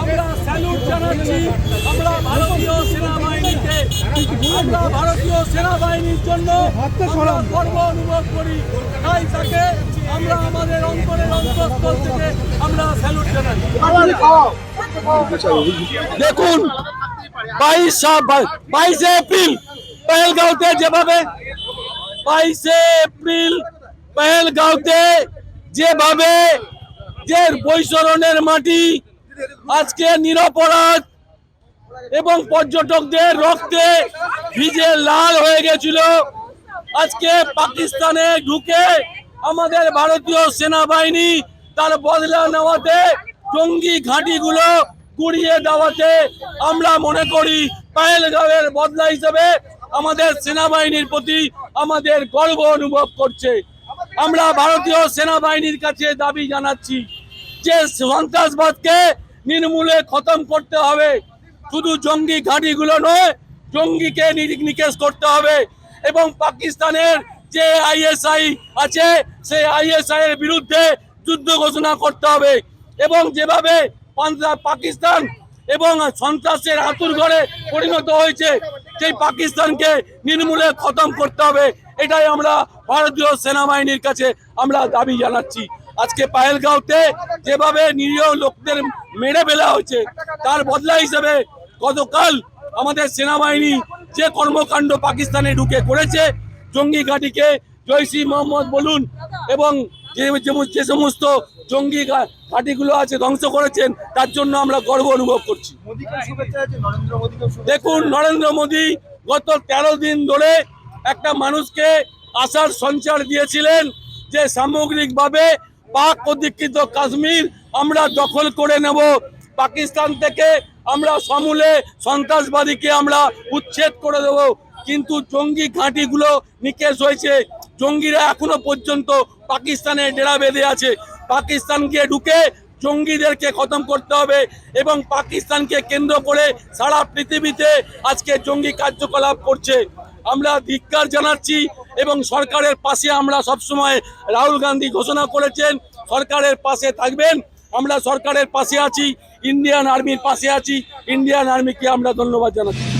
আমরা স্যালুট জানাচ্ছি আমরা ভারতীয় সেনাবাহিনীকে। আমরা ভারতীয় সেনাবাহিনীর জন্য আমরা গর্ব অনুভব করি। তাই তাকে আমরা আমাদের অন্তরের অন্তঃস্থল থেকে আমরা স্যালুট জানাই। দেখুন বাইশ বাইশে এপ্রিল পেহেলগাঁওতে যেভাবে বাইশে এপ্রিল পেহেলগাঁওতে যেভাবে যে বৈশরণের মাটি আজকে নিরপরাধ এবং পর্যটকদের রক্তে ভিজে লাল হয়ে গেছিল। আজকে পাকিস্তানে ঢুকে আমাদের ভারতীয় সেনাবাহিনী তার বদলা নেওয়াতে জঙ্গি ঘাঁটিগুলো কুড়িয়ে দেওয়াতে আমরা মনে করি পায়েলগাঁওয়ের বদলা হিসেবে আমাদের সেনাবাহিনীর প্রতি আমাদের গর্ব অনুভব করছে। আমরা ভারতীয় সেনাবাহিনীর কাছে দাবি জানাচ্ছি যে সন্ত্রাসবাদকে নির্মূলে খতম করতে হবে। শুধু জঙ্গি ঘাঁটিগুলো নয়, জঙ্গিকে নিকেশ করতে হবে। এবং পাকিস্তানের যে আইএসআই আছে, সেই আইএসআই এর বিরুদ্ধে যুদ্ধ ঘোষণা করতে হবে। এবং যেভাবে পাকিস্তান এবং সন্ত্রাসের আতুর ঘরে পরিণত হয়েছে, সেই পাকিস্তানকে নির্মূলে খতম করতে হবে। এটাই আমরা ভারতীয় সেনাবাহিনীর কাছে আমরা দাবি জানাচ্ছি। আজকে পায়েলগাঁওতে যেভাবে নিরীহ লোকদের মেরে ফেলা হয়েছে তার বদলা হিসেবে গতকাল আমাদের সেনাবাহিনী যে কর্মকাণ্ড পাকিস্তানে ঢুকে করেছে জঙ্গি ঘাঁটিকে জৈসি মোহাম্মদ বলুন এবং যে সমস্ত জঙ্গি ঘাঁটিগুলো আছে ধ্বংস করেছেন তার জন্য আমরা গর্ব অনুভব করছি। দেখুন নরেন্দ্র মোদী গত তেরো দিন ধরে একটা মানুষকে আশার সঞ্চার দিয়েছিলেন যে সামগ্রিকভাবে পাক অধিকৃত কাশ্মীর আমরা দখল করে নেব। পাকিস্তান থেকে আমরা সমূলে সন্ত্রাসবাদীকে আমরা উচ্ছেদ করে দেব। কিন্তু জঙ্গি ঘাঁটিগুলো নিকেশ হয়েছে। জঙ্গিরা এখনও পর্যন্ত পাকিস্তানে ডেরা বেঁধে আছে। পাকিস্তানকে ঢুকে জঙ্গিদেরকে খতম করতে হবে এবং পাকিস্তানকে কেন্দ্র করে সারা পৃথিবীতে আজকে জঙ্গি কার্যকলাপ করছে। আমরা ধিক্কার জানাচ্ছি এবং সরকারের পাশে আমরা সবসময় রাহুল গান্ধী ঘোষণা করেছেন, সরকারের পাশে থাকবেন। আমরা সরকারের পাশে আছি ইন্ডিয়ান আর্মির পাশে আছি। ইন্ডিয়ান আর্মিকে আমরা ধন্যবাদ জানাচ্ছি।